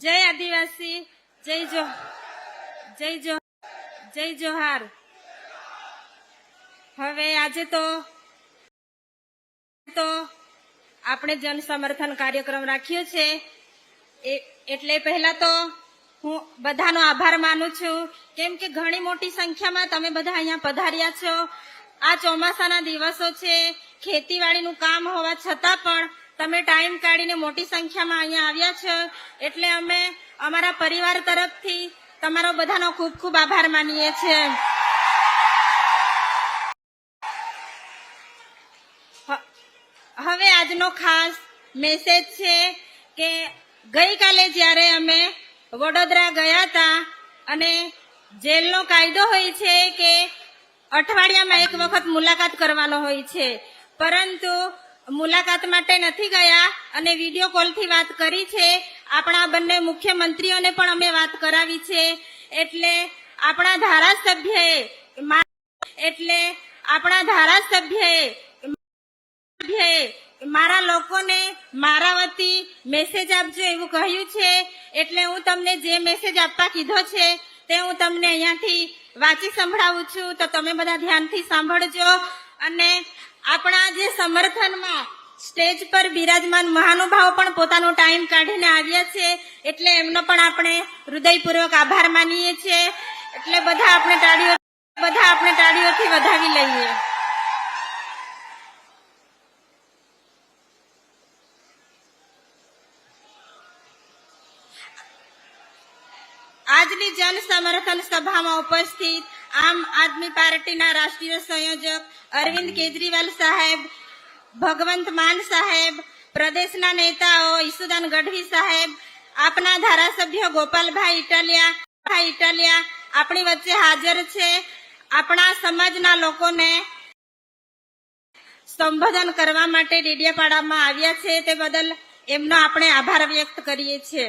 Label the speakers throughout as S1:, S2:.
S1: જય આદિવાસી, જય જો જય જો, જય જોહાર. હવે આજે તો તો આપણે જન સમર્થન કાર્યક્રમ રાખ્યો છે. એટલે પહેલા તો હું બધાનો આભાર માનું છું. કેમ કે ઘણી મોટી સંખ્યામાં તમે બધા અહીંયા પધાર્યા છો. આ ચોમાસાના દિવસો છે. ખેતીવાડીનું કામ હોવા છતાં પણ તમે ટાઈમ કાઢીને મોટી સંખ્યામાં અહીંયા આવ્યા છો. એટલે અમે અમારા પરિવાર તરફથી તમારો બધાનો ખૂબ ખૂબ આભાર માનીએ છીએ. હવે આજનો ખાસ મેસેજ છે કે ગઈકાલે જ્યારે અમે વડોદરા ગયા હતા અને જેલનો કાયદો હોય છે કે અઠવાડિયામાં એક વખત મુલાકાત કરવાનો હોય છે. પરંતુ મુલાકાત માટે નથી ગયા અને વીડિયો કોલથી વાત કરી છે. આપણા બંને મુખ્યમંત્રીઓને પણ અમે વાત કરાવી છે. એટલે આપણા ધારાસભ્યએ એટલે આપણા ધારાસભ્યએ સભ્યએ મારા લોકોને મારા વતી મેસેજ આપજો એવું કહ્યું છે. એટલે હું તમને જે મેસેજ આપવા કીધો છે તે હું તમને અહીંયાથી વાંચી સંભળાવું છું. તો તમે બધા ધ્યાનથી સાંભળજો. અને આપણા જે સમર્થનમાં સ્ટેજ પર બિરાજમાન મહાનુભાવ પણ પોતાનો ટાઈમ કાઢીને આવ્યા છે, એટલે એમનો પણ આપણે હૃદયપૂર્વક આભાર માનીએ છીએ. એટલે બધા આપણે તાળીઓ બધા આપણે તાળીઓથી વધાવી લઈએ. આજની જન સમર્થન સભામાં ઉપસ્થિત આમ આદમી પાર્ટીના રાષ્ટ્રીય સંયોજક અરવિંદ કેજરીવાલ સાહેબ, ભગવંત માન સાહેબ, પ્રદેશના નેતાઓ ઈસુદાન ગઢવી સાહેબ, આપના ધારાસભ્ય ગોપાલભાઈ ઇટાલિયા ઇટાલિયા, આપણી વચ્ચે હાજર છે. આપણા સમાજના લોકોને સંબોધન કરવા માટે ડેડિયાપાડામાં આવ્યા છે. તે બદલ એમનો આપણે આભાર વ્યક્ત કરીએ છીએ.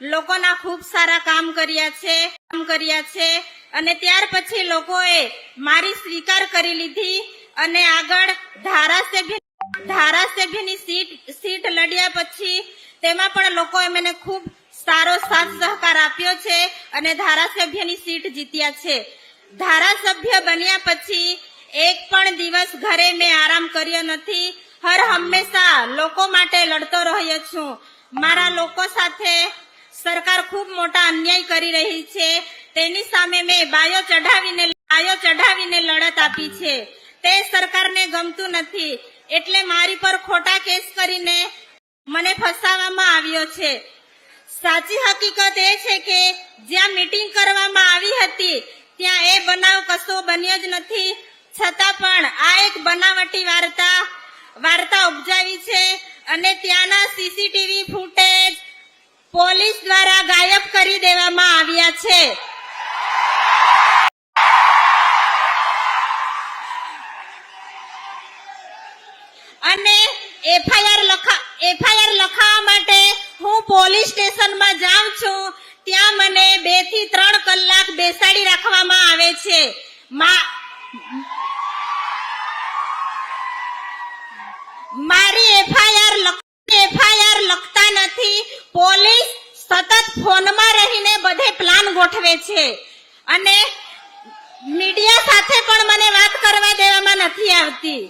S1: લોકોના ખૂબ સારા કામ કર્યા છે, કામ કર્યા છે. અને ત્યાર પછી લોકોએ મારી સ્વીકાર કરી લીધી અને આગળ ધારાસભ્ય, ધારાસભ્યની સીટ સીટ લડ્યા પછી તેમાં પણ લોકોએ મને ખૂબ સારો સાથ સહકાર આપ્યો છે અને ધારાસભ્યની સીટ જીત્યા છે. ધારાસભ્ય બન્યા પછી એક પણ દિવસ ઘરે મેં આરામ કર્યો નથી. હર હંમેશા લોકો માટે લડતો રહ્યો છું. મારા લોકો સાથે સરકાર ખૂબ મોટા અન્યાય કરી રહી છે. તેની સામે મેં બાયો ચઢાવીને બાયો ચઢાવીને લડત આપી છે. તે સરકારને ગમતું નથી. એટલે મારી પર ખોટા કેસ કરીને મને ફસાવવામાં આવ્યો છે. સાચી હકીકત એ છે કે જ્યાં મીટિંગ કરવામાં આવી હતી, ત્યાં એ બનાવ કશો બન્યો જ નથી. છતાં પણ આ એક બનાવટી વાર્તા વાર્તા ઉપજાવી છે અને ત્યાંના સીસીટીવી પોલીસ દ્વારા ગાયબ કરી દેવામાં આવ્યા છે. અને એફઆઈઆર લખા, એફઆઈઆર લખાવવા માટે હું પોલીસ સ્ટેશનમાં જાઉં છું. ત્યાં મને બેથી ત્રણ કલાક બેસાડી રાખવામાં આવે છે. મા ફોનમાં રહીને બધે પ્લાન ગોઠવે છે. અને મીડિયા સાથે પણ મને વાત કરવા દેવામાં નથી આવતી.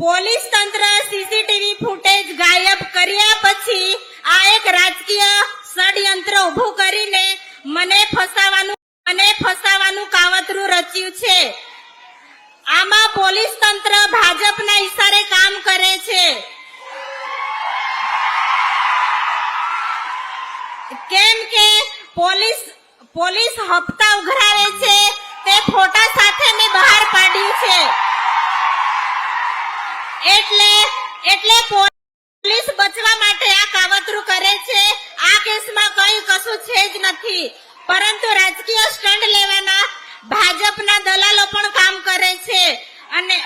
S1: પોલીસ તંત્ર સીસીટીવી ફૂટેજ ગાયબ કર્યા પછી આ એક રાજકીય ષડયંત્ર ઊભું કરીને મને ફસાવાનું મને ફસાવાનું કાવતરું રચ્યું છે. આમાં પોલીસ તંત્ર ભાજપના ઈશારે કામ કરે છે. કેમ કે પોલીસ પોલીસ હપ્તા ઉઘરાવે છે, તે ફોટા સાથે મેં બહાર પાડ્યું છે. એટલે એટલે પોલીસ બચવા માટે આ કાવતરું કરે છે. આ કેસમાં કઈ કશું છે જ નથી. પરંતુ રાજકીય સ્ટંડ લેવાના ભાજપના દલાલો પણ કામ કરે છે. અને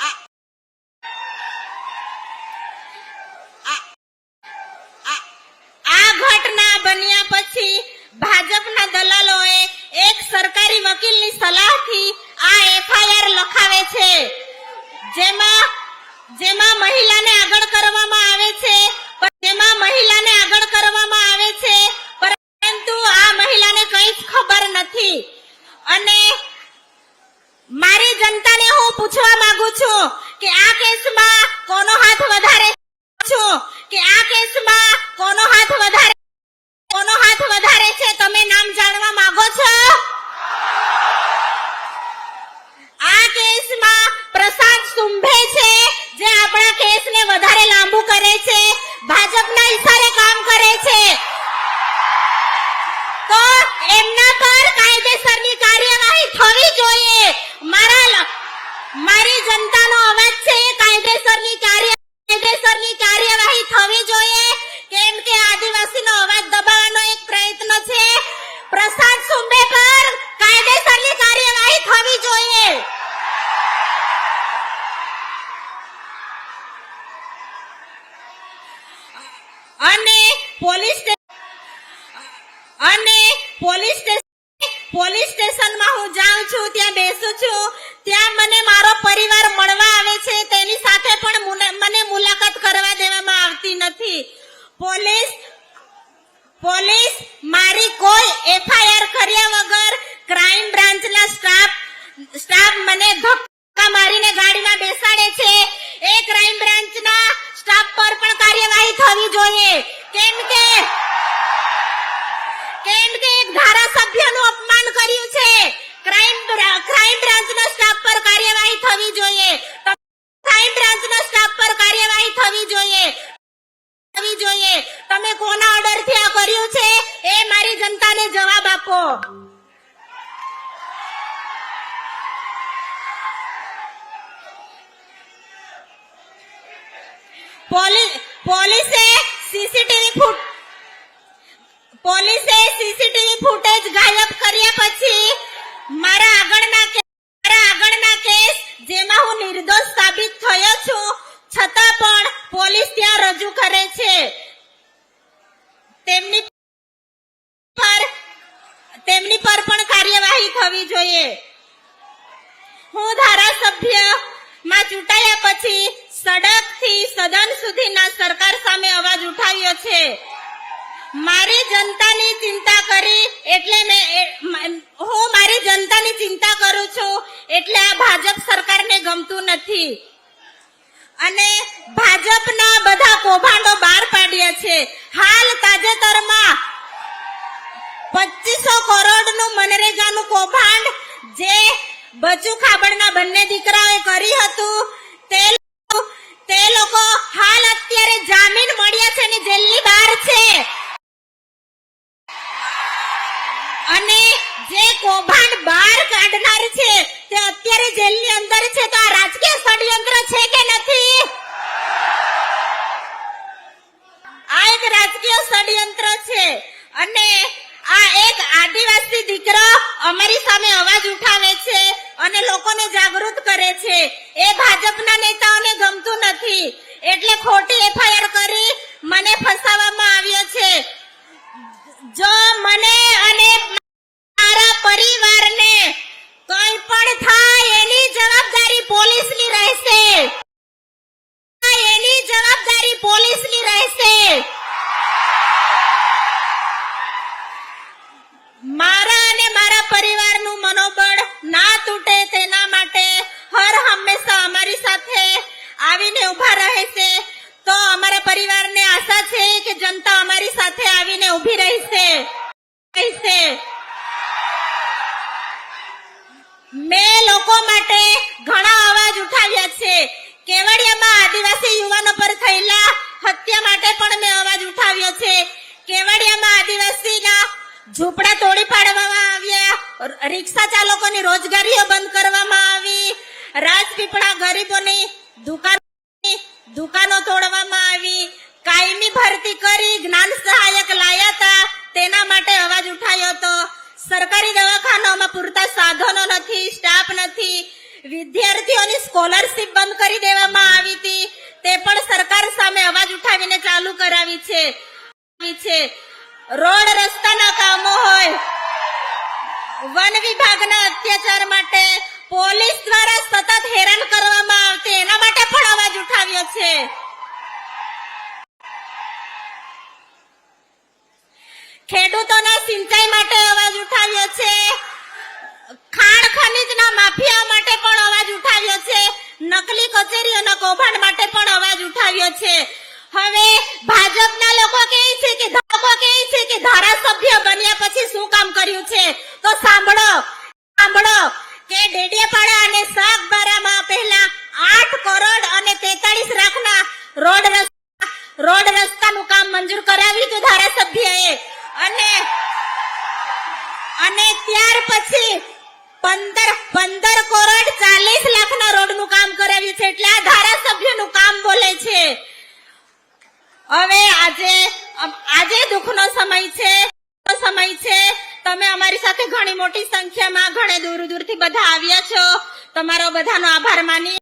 S1: આ- આ- આ- આ ઘટના બન્યા પછી ભાજપના દલાલોએ એક સરકારી વકીલની સલાહથી આ એફઆઈઆર લખાવે છે. જેમાં જેમાં મહિલાને આગળ કરવામાં આવે છે પણ જેમાં મહિલાને આગળ કરવામાં આવે છે પરંતુ આ મહિલાને કંઈ જ ખબર નથી અને મારી જનતાને હું પૂછવા માંગુ છું કે આ કેસમાં કોનો હાથ વધારે છું કે આ કેસમાં કોનો હાથ વધારે કોનો હાથ વધારે છે તમે નામ જાણવા માંગો છો આ કેસમાં પ્રસાદ સુંભે છે, જે આપણા કેસને વધારે લાંબુ કરે છે. ભાજપના ઈશારે કામ કરે છે. પોલીસ સીસીટીવી ફૂટ પોલીસે સીસીટીવી ફૂટેજ ગાયબ કર્યા પછી મારા આગળના મારા આગળના કેસ જેમાં હું નિર્દોષ સાબિત થયો છું, છતાં પણ પોલીસ ત્યાં રજૂ કરે છે. તેમની પર તેમની પર પણ કાર્યવાહી થવી જોઈએ. હું ધારાસભ્ય માં ચૂંટાયા પછી સડકથી સદન સુધીના સરકાર સામે અવાજ ઉઠાવ્યો છે. મારી જનતાની ચિંતા કરી એટલે મેં હું મારી જનતાની ચિંતા કરું છું એટલે આ ભાજપ સરકારને ગમતું નથી. અને ભાજપના બધા કૌભાંડો બહાર પાડ્યા છે. હાલ તાજેતરમાં પચીસો કરોડનું મનરેગાનું કૌભાંડ જે બચુ ખાબડના બંને દીકરાઓએ કરી હતું. તે તે લોકો હાલ અત્યારે જામીન મળ્યા છે ને જેલની બહાર છે. અને જે કૌભાંડ બહાર કાઢનાર છે, તે અત્યારે જેલની અંદર છે. તો આ રાજકીય ષડયંત્ર છે કે નથી? આ એક રાજકીય ષડયંત્ર છે. અને આ એક આદિવાસી દીકરો અમારી સામે અવાજ ઉઠાવે છે. અને લોકોને જાગૃત કરે છે. એ ભાજપના નેતાઓને ગમતું નથી. એટલે ખોટી એફઆઈઆર કે જનતા અમારી સાથે આવીને રહેશે રહેશે. તેના માટે અવાજ ઉઠાયો હતો સરકારી દવાખાનામાં પૂરતા સાધનો નથી સ્ટાફ નથી. વિદ્યાર્થીઓની સ્કોલરશીપ બંધ કરી દેવામાં આવી હતી. તે પણ સરકાર સામે અવાજ ઉઠાવીને ચાલુ કરાવી છે. રોડ રસ્તાના કામો હોય. વન વિભાગના અત્યાચાર માટે પોલીસ દ્વારા સતત હેરાન કરવામાં આવતી, એના માટે પણ અવાજ ઉઠાવ્યો છે. ખેડૂતોના સિંચાઈ માટે અવાજ ઉઠાવ્યો છે. ખાણ ખનીજના માફિયા માટે પણ અવાજ ઉઠાવ્યો છે. નકલી કચેરીઓના કૌભાંડ માટે પણ અવાજ ઉઠાવ્યો છે. હવે ભાજપના લોકો કહે છે કે લોકો કહે છે કે ધારાસભ્ય બન્યા પછી શું કામ કર્યું છે તો સાંભળો સાંભળો કે ડેડિયાપાડા અને સાગબારામાં પહેલા આઠ કરોડ અને તેતાળીસ લાખના રોડ રસ્તા રોડ રસ્તાનું કામ મંજૂર કરાવ્યું હતું ધારાસભ્યએ અને અને ત્યાર પછી પંદર પંદર કરોડ ચાલીસ લાખના રોડનું કામ કરાવ્યું છે એટલે આ ધારાસભ્યનું કામ બોલે છે હવે આજે આજે દુઃખનો સમય છે સમય છે. તમે અમારી સાથે ઘણી મોટી સંખ્યામાં ઘણે દૂર દૂરથી બધા આવ્યા છો. તમારો બધાનો આભાર માની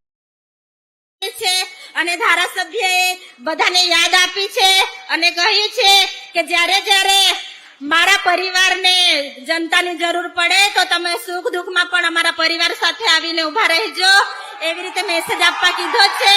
S1: છે અને ધારાસભ્યએ બધાને યાદ આપી છે અને કહ્યું છે કે જ્યારે જ્યારે મારા પરિવારને જનતાની જરૂર પડે તો તમે સુખ દુઃખમાં પણ અમારા પરિવાર સાથે આવીને ઊભા રહેજો. એવી રીતે મેસેજ આપવા કીધો છે.